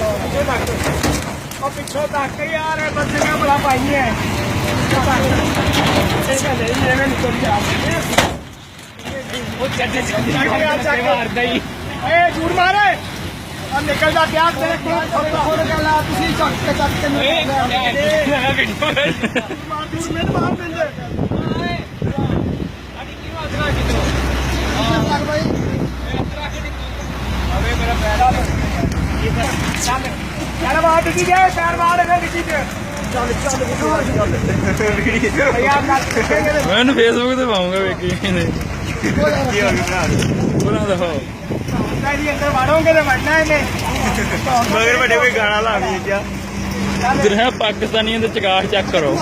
ਹੀ ਨਹੀਂ ਨਹੀਂ ਨਹੀਂ ਵਾੜੋ ਰਾਜਾ ਨੂੰ ਫਿਲਮ ਲਾਉਣ ਦਾ ਪਾਲਾ ਵੇਖ ਤੇ ਲਿਖਾਂਗੇ ਪਾਕਿਸਤਾਨੀਆਂ ਚਗਾਠ ਆਦਮੀ ਹੋ ਕੇ ਅਰੇ ਯਾਰ ਚੱਕੋ ਖਾਲਾ ਯਾਰ ਲੱਗ ਵੇਖੀ ਜਾਂਦੇ ਗਾ ਸਹਿਬਦਾਰ ਉਹਨੇ ਕਰ ਆਖਾ ਬਾਪਾ ਪਿੱਛੋਂ ਤੱਕ ਤੂੰ ਇਹ ਪਿੱਛੋਂ ਤੱਕ ਤੂੰ ਪਿੱਛੋਂ ਤੱਕ ਉਹ ਪਿੱਛੋਂ ਤੱਕ ਯਾਰ ਇਹ ਬੰਦਿਆਂ ਬੜਾ ਪਾਈ ਹੈ ਪਿੱਛੋਂ ਤੱਕ ਇਹ ਕਹਿੰਦੇ ਇਹ ਐਵੇਂ ਨਿਕਲ ਜਾ ਉਹ ਚੱਡੇ ਚੱਡੇ ਮਾਰਦਾ ਹੀ ਏ ਜੂੜ ਮਾਰੇ ਆ ਨਿਕਲ ਜਾ ਪਿਆ ਤੇਰੇ ਕੋਲ ਥੋੜਾ ਹੋਰ ਗੱਲ ਆ ਤੁਸੀਂ ਚੱਕ ਕੇ ਚੱਕ ਕੇ ਮਾਰ ਜੂੜ ਮੇਰੇ ਮਾਰ ਦਿੰਦੇ ਲੱਗ ਬਾਈ ਅਵੇ ਮੇਰਾ ਪੈਰ ਚੱਲ ਯਾਰ ਬਾਹਰ ਡਿੱਗੀ ਗਏ ਪੈਰ ਬਾਹਰ ਹੈ ਮੈਂ ਇਹਨੂੰ ਫੇਸਬੁੱਕ ਤੇ ਪਾਉਂਗਾ ਵੇਖੀ ਨੇ ਉਹਨਾਂ ਦਾ ਹੋ ਪੈਰੀ ਅੰਦਰ ਵਾੜੋਗੇ ਤੇ ਵੜਨਾ ਇਹਨੇ ਮਗਰ ਵੱਡੇ ਕੋਈ ਗਾਣਾ ਲਾ ਵੀ ਜਾ ਇਧਰ ਹੈ ਪਾਕਿਸਤਾਨੀਆਂ ਦੇ ਚਗਾਠ ਚੈੱਕ ਕਰੋ।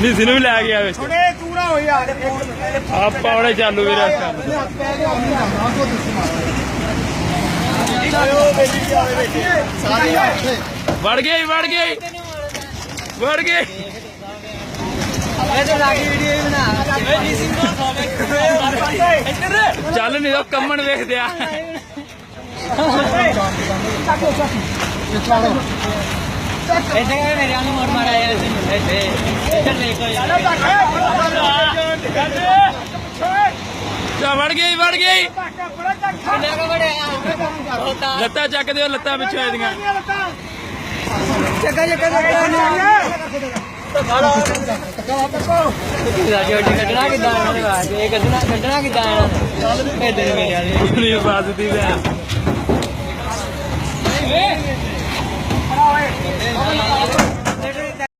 ਨਹੀਂ ਸਿਨੂੰ ਵੀ ਲੈ ਗਿਆ ਵਿੱਚ। ਥੋੜੇ ਯਾਰ ਆਪਾਂ ਉਹਦੇ ਚਾਲੂ ਵੀਰੇ। ਵੜ ਗਈ ਵੜ ਗਏ। ਵੜ ਗਏ। ਚੱਲ ਨਹੀਂ ਉਹ ਕੰਮਣ ਵੇਖਦੇ ਆ। ਚਾ ਵੜ ਗਈ ਵੜ ਗਈ ਲੱਤਾਂ। ਚੱਕ ਦਿਓ ਲੱਤਾਂ ਪਿੱਛੇ ਇਹਦੀਆਂ। ਜੱਗਾ ਜੱਗਾ ਜੱਗਾ ਕੱਢਣਾ ਕਿੱਦਾਂ ਇਹਨਾਂ ਦੇ ਬਾਅਦ ਇਹ ਕੱਢਣਾ ਕੱਢਣਾ ਕਿੱਦਾਂ ਇਹਨਾਂ ਨੇ ਇਧਰ ਮੇਰੇ ਵਾਲੇ ਨਹੀਂ ਬਾਤ ਦੀ ਭੈਣ ਓਏ